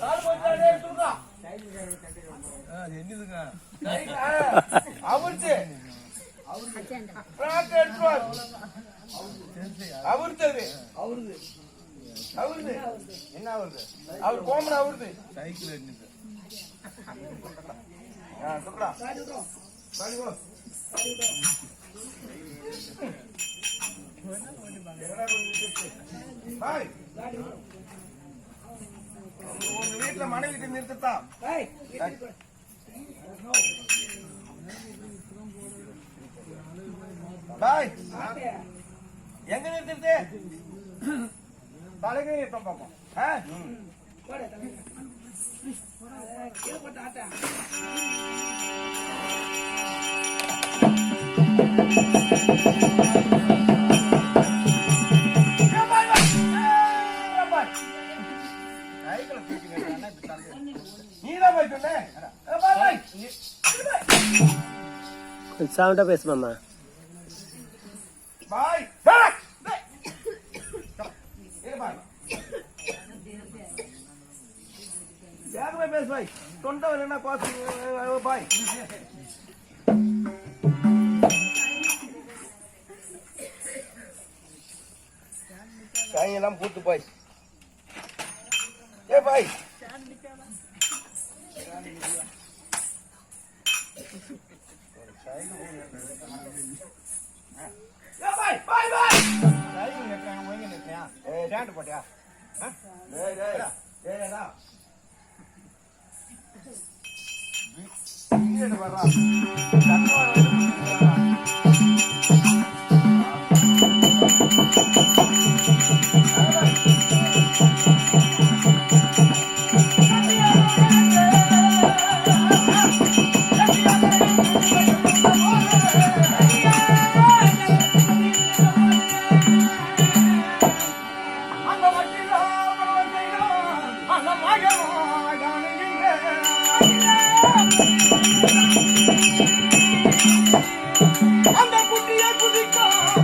கால் போட்டாடே தூக்கா என்னதுங்க அவருச்சு பிராக் எடுத்துவார் அவருத்தது அவருது அவருது என்ன அவருது அவர் கோமன் அவருது சைக்கிள் என்னது ஆ சாடி போ பாய் உங்க வீட்டுல மனைவி நிறுத்தத்தா பாய் எங்க நிறுத்திட்டு தலைக்கு நிறுத்தம் பார்ப்போம் ஆ? ஏ சவுண்டா பேசு மாமா. பாய் பாய் பாய். இரு பாய் வேகமா பேசு பாய். தொண்டை வரலன்னா கோசு பாய். காயெல்லாம் பூத்து பாய். ஏ பாய். போட்டியா டேய் டேய் டேய் டா இங்க வர்றா சத்தமா அந்த குட்டியை குதிக்கும்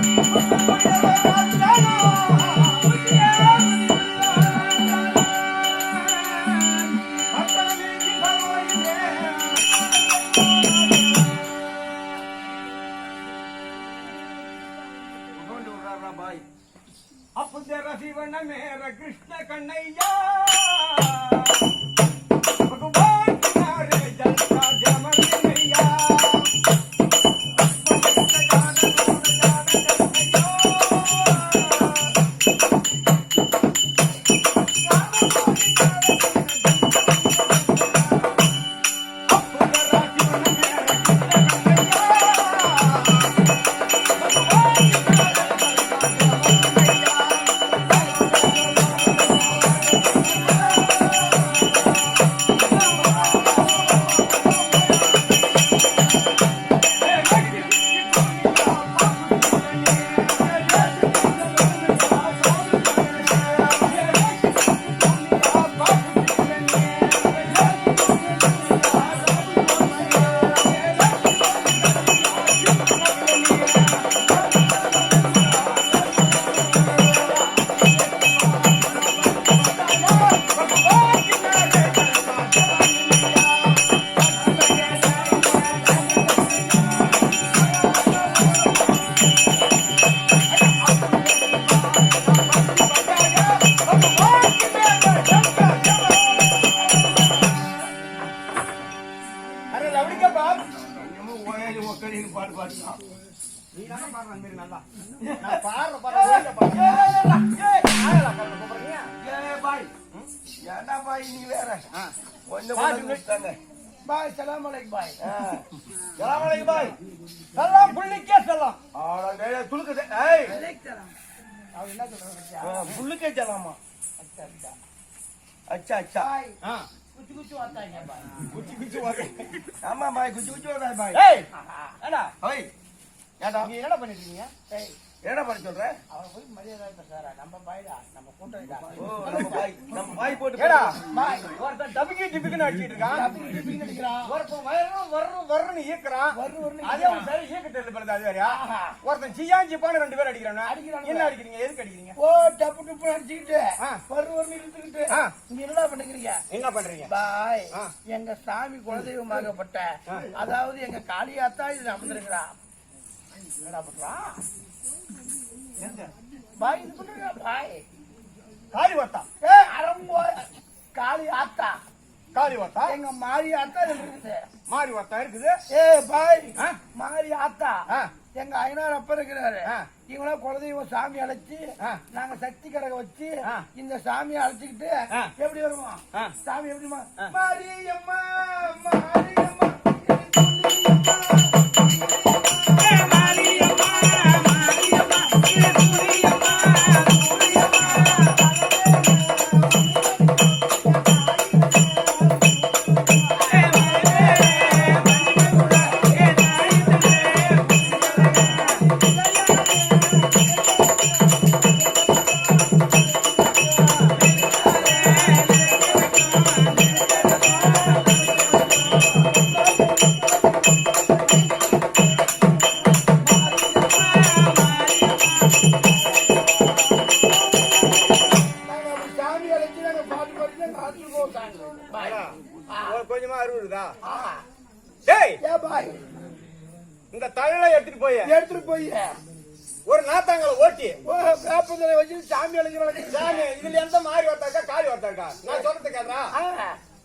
சலாம் பாய் சலாம் புள்ளிக்கே டேய் துளுக்கு புல்லுக்கே சலாமா அச்சா அச்சா. குச்சி குச்சி வாத்தாங்க குச்சி குச்சி வாங்க ஆமா பாய் குச்சி குச்சி வாங்க பாய். ஏய்! ஏடா ஓய் ஏண்டா நீங்க என்னடா பண்ணிட்டு இருக்கீங்க? ஏய். என்னடா பண்ண சொல்ற? அவன் போய் மரியாதை நம்ம பாய்டா நம்ம கூட்டம் நம்ம பாய் போட்டு ஏடா, ஒருத்தன் டபுக்கி டிபிக்குன்னு அடிச்சிட்டு இருக்கான். அடிக்கிறான். ஒருத்தன் வரும் வரும் வரணும் ஈக்குறான் வரு வருன்னு அதே ஒரு சரி தெரியல பிறகு அது வேறயா? ஒருத்தன் சியான் சிப்பான்னு ரெண்டு பேர் அடிக்கிறானா அடிக்கிறானுங்க. என்ன அடிக்கிறீங்க? எதுக்கு அடிக்கிறீங்க? ஓ டப்பு டப்பு அடிச்சுக்கிட்டு ஆ. வரு வருன்னு இழுத்துக்கிட்டு. ஆ. இங்க என்ன பண்ணுகிறீங்க? என்ன பண்றீங்க? பாய். எங்க சாமி குலதெய்வமாகப்பட்ட அதாவது எங்க காளியாத்தா இது அமர்ந்திருக்கிறா என்னடா பண்றான் பாய் இது பாய் காளி வத்தா ஏ அரம்போ காளி ஆத்தா காளி வத்தா எங்க மாரி ஆத்தா இருக்குது மாறி வத்தா இருக்குது ஏ பாய். மாரி ஆத்தா. எங்க ஐநார் அப்பா இருக்கிறாரு. இவங்கள குலதெய்வம் சாமி அழைச்சு. நாங்க சக்தி கரக வச்சு. இந்த சாமியை அழைச்சிக்கிட்டு. எப்படி வருவோம். சாமி எப்படிமா. மாரியம்மா மாரியம்மா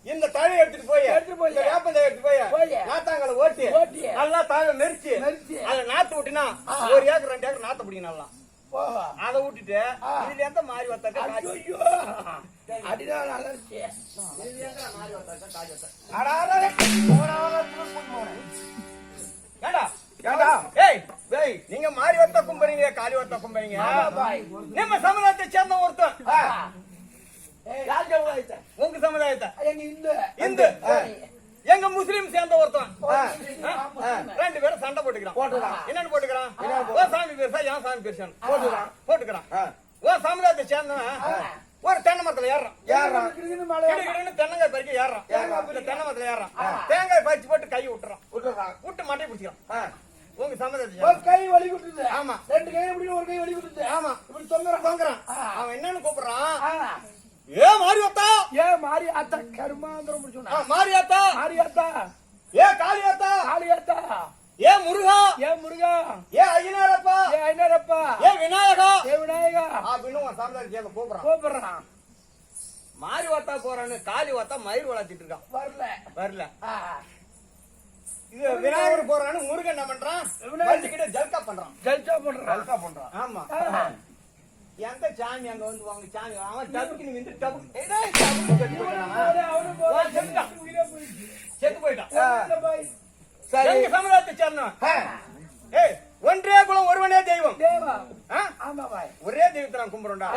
இந்த தழை எடுத்துட்டு போய் எடுத்துட்டு போய். இந்த வேப்பந்தலை எடுத்துட்டு போய். நாத்தாங்களை ஓட்டி ஓட்டி. நல்லா தாழ நெரிச்சு நெரிச்சு. அதை நாத்து விட்டினா ஆ. ஒரு ஏக்கர் ரெண்டு ஏக்கர் நாத்த பிடிக்கும் நல்லா அதை விட்டுட்டு ஆ. இதுல எந்த மாறி. ஏண்டா ஏண்டா? ஏய் ஏய் நீங்க மாறி வத்த கும்பறீங்க காளி வத்த கும்பறீங்க. நம்ம சமுதாயத்தை சேர்ந்த ஒருத்தன் ஆ. ஏய், யார் ஜவுளாயிட்ட? உங்க சமுதாயத்தை. இந்து. எங்க முஸ்லீம் சேர்ந்த ஒருத்தன். ரெண்டு பேரும் சண்டை போட்டுக்கிறான். என்னன்னு போட்டுக்கிறான்? ஓ சாமி பெருசா என் சாமி பெருசான் போட்டுக்கிறான். போட்டுக்கிறான். ஓ சமுதாயத்தை சேர்ந்தவன் ஒரு தென்னை மரத்துல ஏறான் கிடுன்னு தென்னங்காய் பறிக்க ஏறான் தென்னை மரத்துல ஏறான் தேங்காய் பறிச்சு போட்டு கை விட்டுறான். விட்டு மட்டை பிடிச்சிக்கிறான். உங்க சேர்ந்தவன். கை வலி விட்டுது. ஆமா. ரெண்டு கை எப்படி ஒரு கை வலி விட்டுது. ஆமா. இப்படி தொங்குறான். தொங்குறான். அவன் என்னன்னு கூப்பிடுறான்? ஆ. ஏ மாரியாத்தா. ஏ மாரி ஆத்தா கருமாந்திரம் முடிச்சுனா மாரியாத்தா. மாரி ஆத்தா ஏ காளியாத்தா. காளி ஆத்தா ஏ முருகா. ஏ முருகா. ஏ ஐயனாரப்பா. ஏ ஐநரப்பா ஏ விநாயகா. ஏ விநாயகா. அப்படின்னு உன் சமுதாயத்தை சேர்ந்த கூப்பிடுறான். கூப்பிடுறான். மாறி வாத்தா போறான்னு காளி வாத்தா மயிர் வளர்த்திட்டு இருக்கான். வரல. வரல. இது விநாயகர் போறான்னு முருகன் என்ன பண்றான்? விநாயகர். வள்ளிக்கிட்ட ஜல்கா பண்றான். ஜல்சா பண்றான். ஜல்கா பண்றான். ஆமா. எந்த சாமி அங்க வந்து வாங்க சாமி அவன் டபுக்கு வந்து டபுக்கு செத்து போயிட்டான். எங்க சமுதாயத்தை சேர்ந்தவன்? ஏய் ஒன்றே குலம் ஒருவனே தெய்வம். ஒரே தெய்வத்தை நான் கும்பிடுறோம்டா?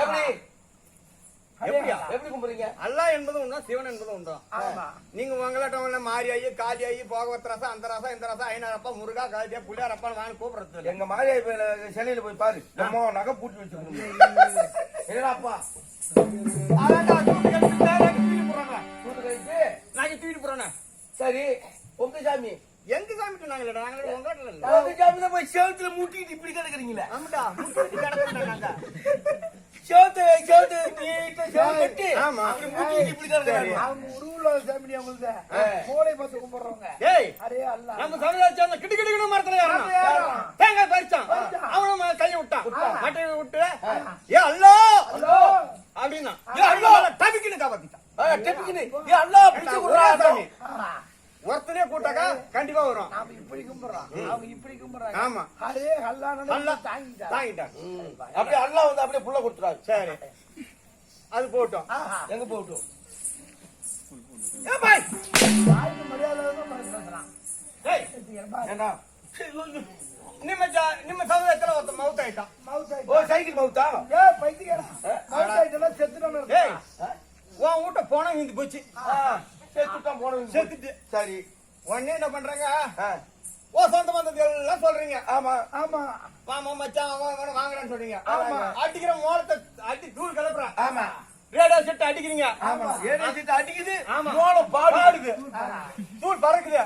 எப்படியா? எப்படி கும்பிடுறீங்க அல்லாஹ் என்பதும் உண்டா சிவன் என்பதும் ஆமா. நீங்க உங்களாட்டம் மாரி ஐயி காளி ஐயி போகவத் ரசம் அந்த ரசம் இந்த ரசம் ஐநாரப்பா முருகா காளியா புள்ளியாரப்பா வாங்க கூப்பிடுறது. எங்க மாரியா இப்ப சிலையில போய் பாரு. நம்ம நகை பூட்டி வச்சிருக்கோம். என்னடாப்பா? நகை தூக்கிட்டு போறாங்க. சரி உங்க சாமி. எங்க சாமிட்டு நாங்க இல்லடா, நாங்க உங்க சாமி தான் போய் சேவத்துல முட்டிட்டு இப்படி கிடக்குறீங்களே. ஆமாடா, முட்டிட்டு கிடக்குறோம்டா நாங்க. சேவத்து சேவத்து கட்டி ஆமா. இப்படி உருவுல சாமி அவங்களுக்கு பார்த்து கும்பிடுறவங்க. ஏய், அரே அல்ல. நம்ம சமுதாயத்தை சேர்ந்த கிடு கிடுகிடு மரத்துல ஏறணும். தேங்காய் பறிச்சான். அவனும் கையை விட்டான். மட்டையை விட்டு, ஏ அல்லா! அப்படின்னா. ஏ அல்லா, டபிக்குன்னு காப்பாத்திட்டான். டெபிக்கினு ஏ அல்லா! பிடிச்சு சாமி. ஒருத்தனே கூட்டாக்கா கண்டிப்பா வரும். நாம இப்படி கும்பிடுறோம். அவங்க இப்படி கும்பிடுறாங்க. ஆமா. அரே அல்லா அல்லா. தாங்கிட்டா தாங்கிட்டான். அப்படியே அல்லா வந்து அப்படியே புள்ள கொடுத்துறாரு சரி. அது போட்டோம். எங்க போட்டோம்? ನಿಮ್ಮ ನಿಮ್ಮ ಸಂಘದ ಎತ್ತರ ಒಂದು ಮೌತ್ ಆಯ್ತಾ ಓ ಸೈಕಲ್ ಮೌತಾ ಏ ಪೈತಿಗೆ ಮೌತ್ ಆಯ್ತಲ್ಲ ಸೆತ್ತಿರೋಣ ಏ ஓ வீட்ட போன இருந்து போச்சு. செத்துட்டான் போன செத்துட்டு. சரி. உடனே என்ன பண்றாங்க? ஓ சொந்த எல்லாம் சொல்றீங்க. ஆமா ஆமா. மாமா மச்சான் அவன் வாங்குறான்னு சொல்றீங்க. ஆமா. அடிக்கிற மோளத்தை அடி தூள் கிளப்புறான் ஆமா. ரேடியோ செட் அடிக்கிறீங்க. ஆமா. ஏழை சீட்டு அடிக்குது ஆமா. மோளம் பாடுது. தூள் பறக்குது.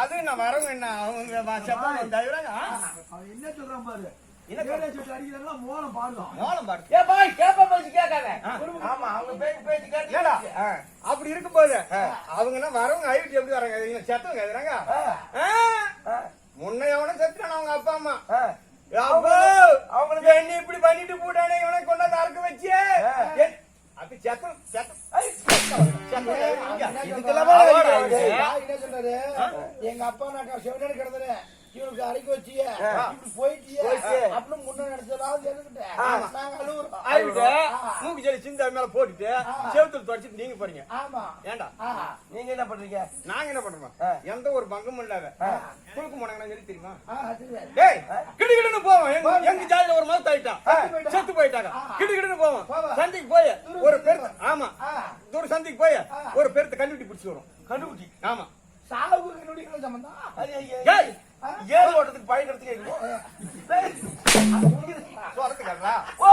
அது நான் வரவங்க என்ன அவங்க செப்பா தவிராங்க அவன் என்ன சொல்றான் பாரு? மோளம் பாடுதான் ஏ பாய் கேப்ப பேச்சு கேட்காத. ஆமா அவங்க பேச்சு பேச்சு ஏடா கேட்டு அப்படி இருக்கும்போது அவங்க என்ன வரவங்க ஐவிட்டு எப்படி வராங்க? செத்தவங்க எதுறாங்க முன்ன எவன செத்துறான் அவங்க அப்பா அம்மா. அப்போ அவங்களுக்கு என்ன இப்படி பண்ணிட்டு போட்டானே இவனை கொண்டாந்து அறுக்க என்- அது செத்தம் செத்தம் எங்க அப்பா நான் செவனடி கிடந்தது இவனுக்கு அடிக்க வச்சிய. இப்படி போயிட்டியே. அப்படின்னு முன்ன நினைச்சதாவது. மூக்கு ஜெலி சிந்த மேல போட்டுட்டு செவுத்துல தொடச்சிட்டு நீங்க போறீங்க. ஆமா. ஏன்டா ஆஹா. நீங்க என்ன பண்றீங்க? நாங்க என்ன பண்றோம் எந்த ஒரு பங்கமும் இல்லாத. குழுக்கு போனாங்க சொல்லி தெரியுமா? கிடுகிடுன்னு போவோம். எங்க ஜாதியில ஒரு மவுத் ஆயிட்டான். செத்து போயிட்டாங்க. கிடுகிடுன்னு போவோம். போவோம். சந்தைக்கு போய் ஒரு பெருத்த ஆமா. ஒரு சந்தைக்கு போய் ஒரு பெருத்த கண்டுபிடி பிடிச்சு வரும் கண்டுபிடி. ஆமா. சாவுக்கு நொடிகள் சம்பந்தம். அது ஏ- ஏய் ஏர் ஓட்டத்துக்கு ஓ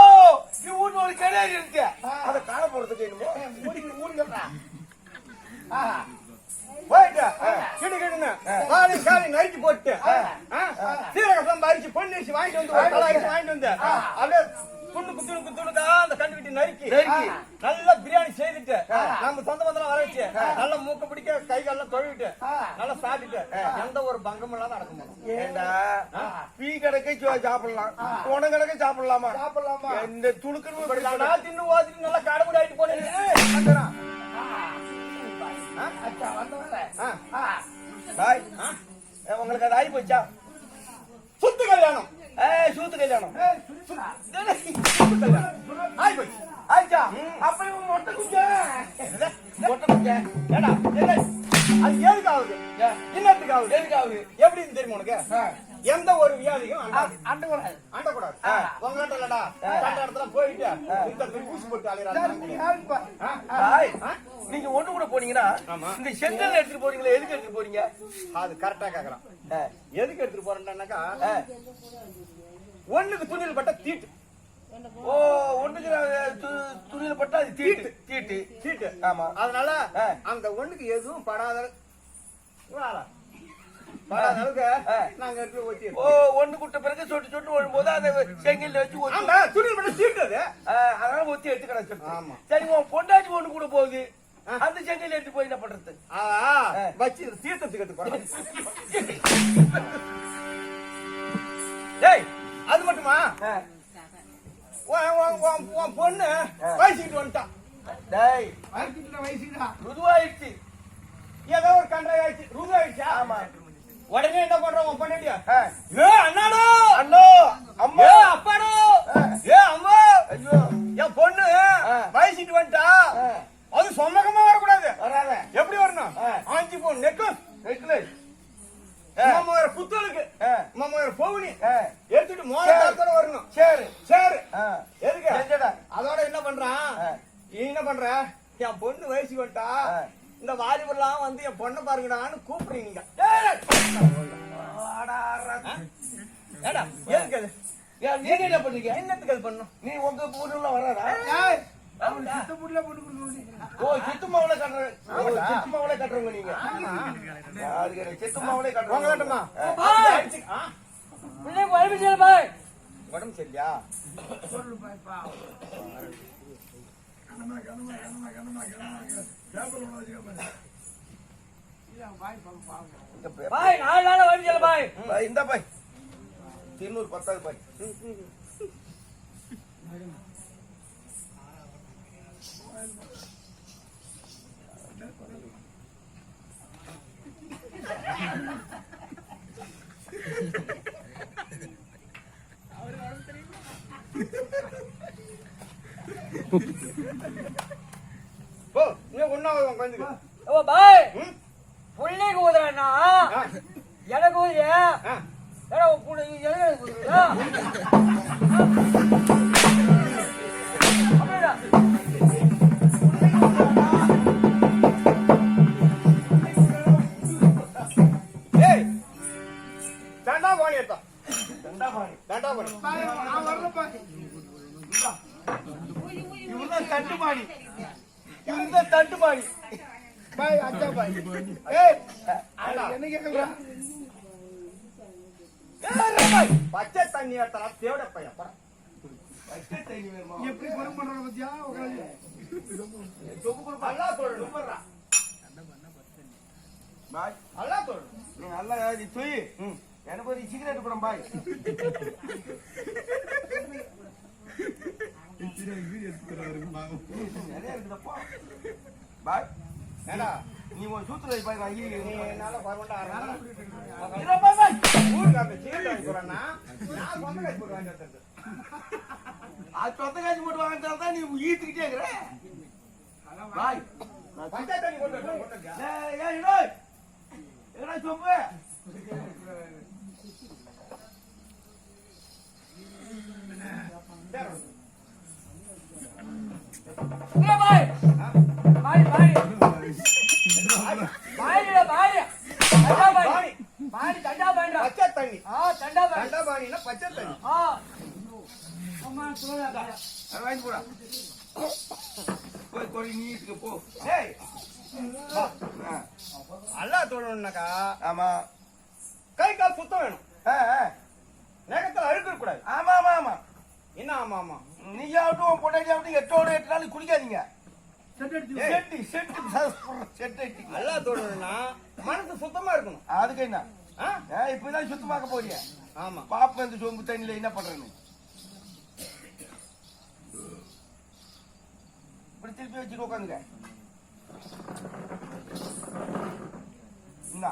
நீ ஊர்ல ஒரு கிடையாது இருக்கு. அதை காண போறதுக்கு என்னமோ மூடி மூடிக்கிறா ஆஹா போயிட்டு கிடுகிடுன்னு காலை காலை நறுக்கி போட்டு சீரக சம்பா அரிசி பொண்ணு அரிசி வாங்கிட்டு வந்து அரிசி வாங்கிட்டு வந்து அப்படியே துண்டு குத்துணு குத்துணுக்கா அந்த கண்டுபிடி நறுக்கி நறுக்கி. நல்லா பிரியாணி செய்துட்டு நம்ம சொந்த பந்தம் வர வச்சு நல்லா மூக்க பிடிக்க கை காலெல்லாம் தொழுவிட்டு நல்லா சாப்பிட்டுட்டு எந்த ஒரு பங்கமும் இல்லாத அடக்க மாட்டோம் ஏண்டா டீ கடைக்கு சோ- சாப்பிடலாம். உணவு கடைக்கு சாப்பிடலாமா? சாப்பிடலாமா? இந்த துணுக்குன்னு நான் தின்னு ஓதிட்டு நல்லா கடமுடி ஆயிட்டு போனேன். உங்களுக்கு அது ஆகி போச்சா? சுத்து கல்யாணம். ஏய் சூத்து கல்யாணம். போச்சு. ஆயிச்சா அப்ப மொட்டை குஞ்சா? மொட்டை குஞ்ச. ஏடா? அது எதுக்கு ஆகுது? என்னத்துக்கு ஆகுது? எதுக்கு ஆகுது? எப்படின்னு தெரியுமா உனக்கு? எந்த ஒரு வியாதியும் அண்டக்கூடாது. இடத்துல போயிட்டு, இந்த போட்டு அலையறாங்க. ஆ? நீங்க ஒண்ணு கூட போனீங்கன்னா. இந்த செங்கல் எடுத்துட்டு போறீங்களா எதுக்கு எடுத்துட்டு போறீங்க? அது கரெக்டா கேக்குறான். எதுக்கு எடுத்துட்டு போறேன்னாக்கா. ஒண்ணுக்கு துணியில் பட்ட தீட்டு. ஓ ஒண்ணுக்கு துணியில பட்டா அது தீட்டு. தீட்டு. தீட்டு. ஆமா. அதனால. அந்த ஒண்ணுக்கு எதுவும் படாத ஒண்ணு குட்ட பிறகு சொட்டு சொட்டு விழும்போது அதை செங்கல்ல வச்சு அதனால ஒத்தி எடுத்துக்கிறேன் சொல்லு. ஆமா. சரி உன் பொண்டாட்டி ஒண்ணு கூட போகுது. அந்த செங்கல் எடுத்து போய் என்ன பண்றது? வச்சு தீர்த்தத்துக்கு எடுத்து அது மட்டுமா? பொண்ணு வயசுக்கிட்டு வந்துட்டான் டேய். வயசுக்கு வயசுக்குடா ருதுவாயிடுச்சு. ஏதோ ஒரு கண்டாய் ஆயிடுச்சு. ரூபா ஆயிடுச்சா ஆமா. உடனே என்ன பண்றோம்? உன் பொண்ணாட்டியா. ஏ அண்ணாடோ! அண்ணோ அம்மா. ஏ அப்பாடோ! ஏ அம்மா! ஐயோ. என் பொண்ணு ஆ. வயசுட்டு வந்துட்டா. அது சொந்தகமா வரக்கூடாது. வராத. எப்படி வரணும். ஆஞ்சி போ நெக்லஸ் நெக்லஸ் மாமாவோட புத்தலுக்கு. ஆ. மாமாவோட பவுனி. எடுத்துட்டு சரி. காலத்தோட வரணும். சரி. சரி. எதுக்கு. அதோட என்ன பண்றான். நீ என்ன பண்ற? என் பொண்ணு வயசுக்கு வந்துட்டா. இந்த வாலிபர்லாம் வந்து என் பொண்ணை பாருங்கடான்னு கூப்பிடுறீங்க. என்ன பண்றீங்க என்னத்துக்கு பண்ணும்? நீ உங்க ஊர்ல வராதா? ஓ சித்து மாவுல கட்டுற சித்து மாவுல கட்டுறவங்க நீங்க. சித்து மாவுல வாங்க கட்டுறவங்க குழம்பு செய்யல பாய் உடம்பு சரியா சொல்லு பாய்ப்பா பாய் நாலு நாள் குழம்பு செய்யல பாய். பாய், இந்த பாய். திருநூறு பத்தாவது பாய். போ இன்னும் ஒன்னாவது உட்காந்துக்கு ஓ பாய். ஊதுறேன்னா ஆ. எனக்கு ஊதுறியா ஆ. நிறைய பாய் ஏடா நீ உன் சூத்துல பாய் நான் நீ என்னால பரவாயில்ல பாய் நான் சொந்த போட்டு அது சொந்த காசு போட்டு வாங்கிட்டால் தான் நீ ஈத்துக்கிட்டே இருக்கிற பாய் வந்து கொண்டு வந்து. ஏய், ஏய், இடோய். எங்கடா சொம்பு சரி. நல்லா தொடணும்னாக்கா ஆமா. கை கால் சுத்தம் வேணும். நேகத்துல அழுக்க கூடாது ஆமா ஆமா ஆமா. என்ன ஆமா ஆமா? நீயாவட்டும் பொண்டாட்டியாவட்டும் எட்டோட எட்டு அடிச்சு ஏய். செட்டு செட்டு செட்டு அடிங்க. நல்லா தொடணும்னா மனசு சுத்தமா இருக்கணும். அதுக்கு என்ன? இப்பதான் சுத்தமாக்க போறிய ஆமா. பாப்பா இந்த சொம்பு தண்ணியில என்ன பண்றேன்னு இப்படி திருப்பி வச்சுட்டு உட்காந்துக்க இந்தா.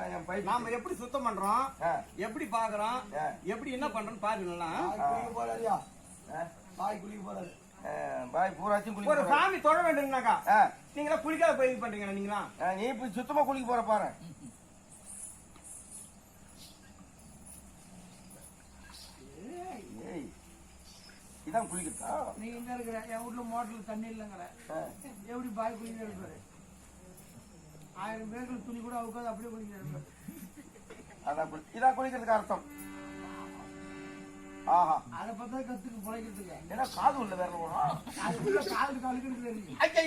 நாம எப்படி சுத்தம் பண்றோம்? ஆ, எப்படி பாக்குறோம். எப்படி என்ன பண்றோம்னு பாருங்களா குளிக்க போறாரியா. பாய் குளிக்க போறாரு பாய் பூராச்சும் குளிக்க ஒரு. சாமி தொழ வேண்டும்னாக்கா ஆ, நீங்களா குளிக்காத போய் இது பண்றீங்க நீங்களா? நீ இப்ப சுத்தமா குளிக்க போற பாரு. ஏய், இதான் குளிக்கிறதா? நீ எங்க இருக்கிற என் வீட்டுல மோட்டர்ல தண்ணி இல்லைங்கிற. எப்படி பாய் குளிக்க இருப்பாரு ஆயிரம் பேருக்கு துணி கூட அவுக்காது அப்படியே குளிக்க இருப்பாரு அதான் இதான் குளிக்கிறதுக்கு அர்த்தம். ஆஹா. அதை பார்த்தா கத்துக்கு பிழைக்கிறதுக்கு. ஏன்னா காது உள்ள வேற அதுக்குள்ள காலுக்கு கழுக்கிறது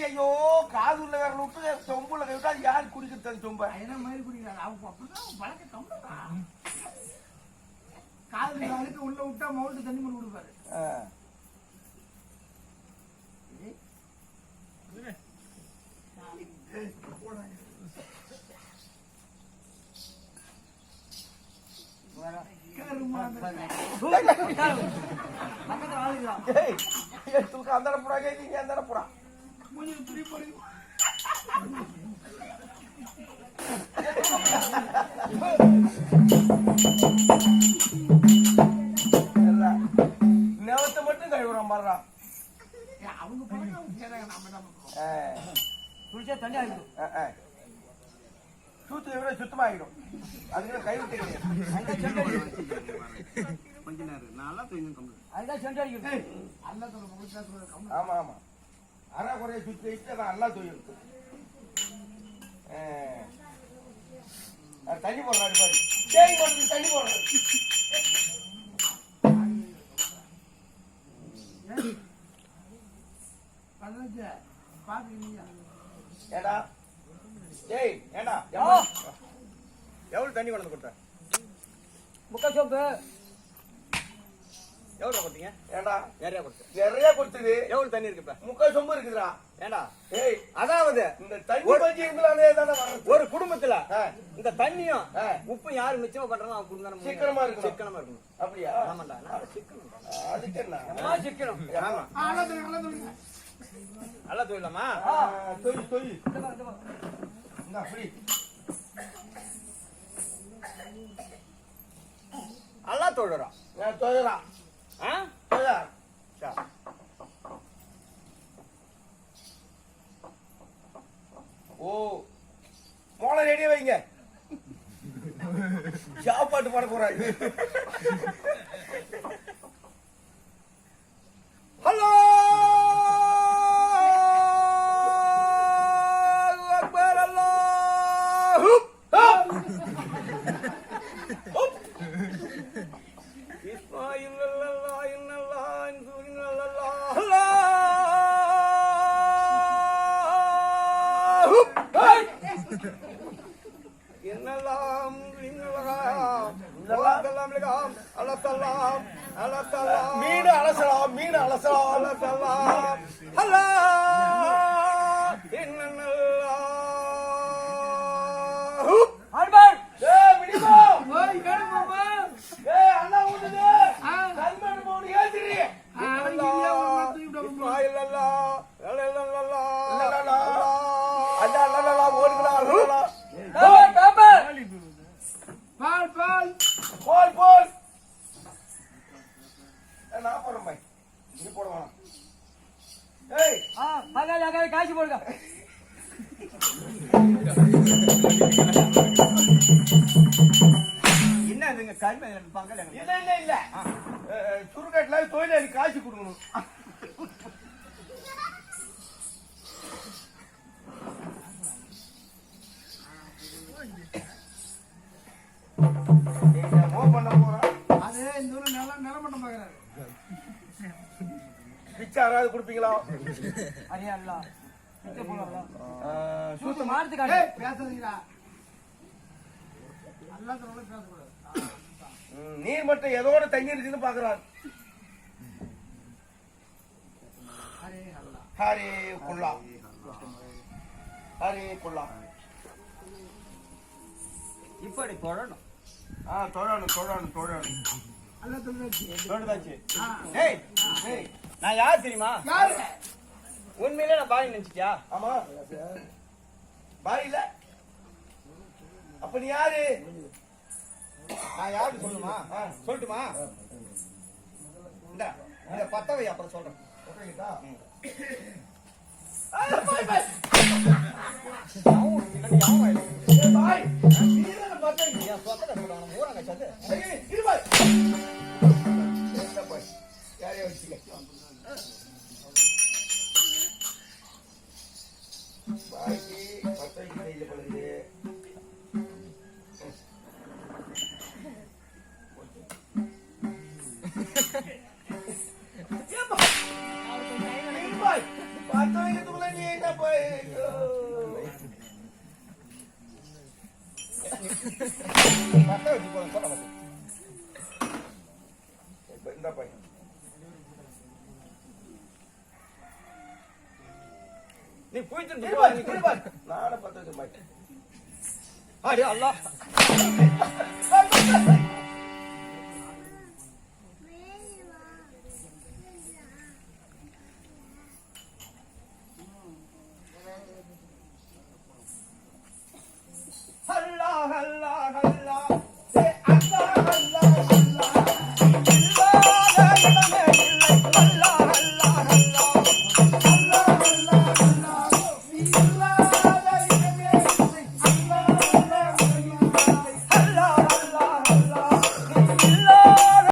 ஐயோ காது உள்ள வேற விட்டு சொம்புல கை விட்டா யார் குடிக்கிறது சொம்ப? என்ன மாதிரி குடிக்கிறாரு அவங்க அப்படிதான் காலுக்கு காலுக்கு உள்ள விட்டா மவுண்ட் தண்ணி பண்ணி கொடுப்பாரு ஆ. பக்கத்துல ஆளுங்களா ஏய், தூக்கு அந்தாட புறா கேட்டீங்க அந்தாட புறா. நெவத்தை மட்டும் கழுவுறான் பாடுறான் ஏன் அவங்க குளிச்சா தண்ணி ஆயிடும். சூத்துல விட சுத்தமாகிடும் அதுக்கு கை விட்டு நல்லா தூங்க கம்பி அதுதான் அடிக்கிறது அல்ல சொல்ல முகத்தா சொல்ல ஆமா ஆமா. அரை குறைய சுத்தி வச்சு நான் நல்லா தூயிருக்கு தண்ணி போடுறாரு பாரு தேங்கி போடுறது தண்ணி போடுறாரு பதினஞ்சு பாக்குறீங்க ஏடா ஏய் ஏடா எவ்வளவு தண்ணி கொண்டு கொடுத்த? முக்க சோப்பு. எவ்வளவு கொடுத்தீங்க? ஏடா நிறைய கொடுத்த நிறைய கொடுத்தது. எவ்வளவு தண்ணி இருக்கு இப்ப? முக்கால் சொம்பு இருக்குதுடா. ஏண்டா? ஏய் அதாவது இந்த தண்ணி பஞ்சி இருந்தாலே தானே வர்றது? ஒரு குடும்பத்துல இந்த தண்ணியும் ஆ. உப்பும் யாரு மிச்சமா பண்றாங்க அவங்க குடும்பம் சிக்கனமா இருக்கணும். சிக்கனமா இருக்கணும். அப்படியா? ஆமாண்டா நான் சிக்கனம். அதுக்கு என்ன? சிக்கனம். ஆமா. நல்லா தொழிலாமா தொய். இந்த அப்படி நல்லா தொயா சரி. ஓ மோளை ரெடியா வைங்க. சாப்பாட்டு போட போறாங்க ஹலோ! காய்ச்சி போடுங்க. என்ன இதுங்க கருமை பங்கல் இல்ல இல்ல இல்ல. சுருக்கட்டுல தொழிலாளி காசு கொடுக்கணும். யாராவது கொடுப்பீங்களா அரியா அல்ல சூத்து மாறுத்து காட்டு ஏய் பேசக்கூடாது நீர் மட்டும் எதோட தங்கி இருக்குன்னு பாக்குறான் அரே குல்லா குல்லா இப்படி போடணும். ஆ தொழணும் தொழணும் தொழணும். ஆ. ஏய் ஏய் நான் யார் தெரியுமா? யாரு? உண்மையிலே நான் பாய் நினைச்சிட்டியா? ஆமா. பாயில அப்ப நீ யாரு? நான் யாருக்கு சொல்லுமா சொல்லட்டுமா? இந்த இந்த பத்தவை அப்புறம் சொல்றேன். ஓகேங்களா. பாய் பாய். பாய். பழகுது பாய் பத்தாயிரத்துக்குள்ள நீ என்ன பாய்? நீ போயிட்டு. நானும் பத்து பாய் அடே பாய்.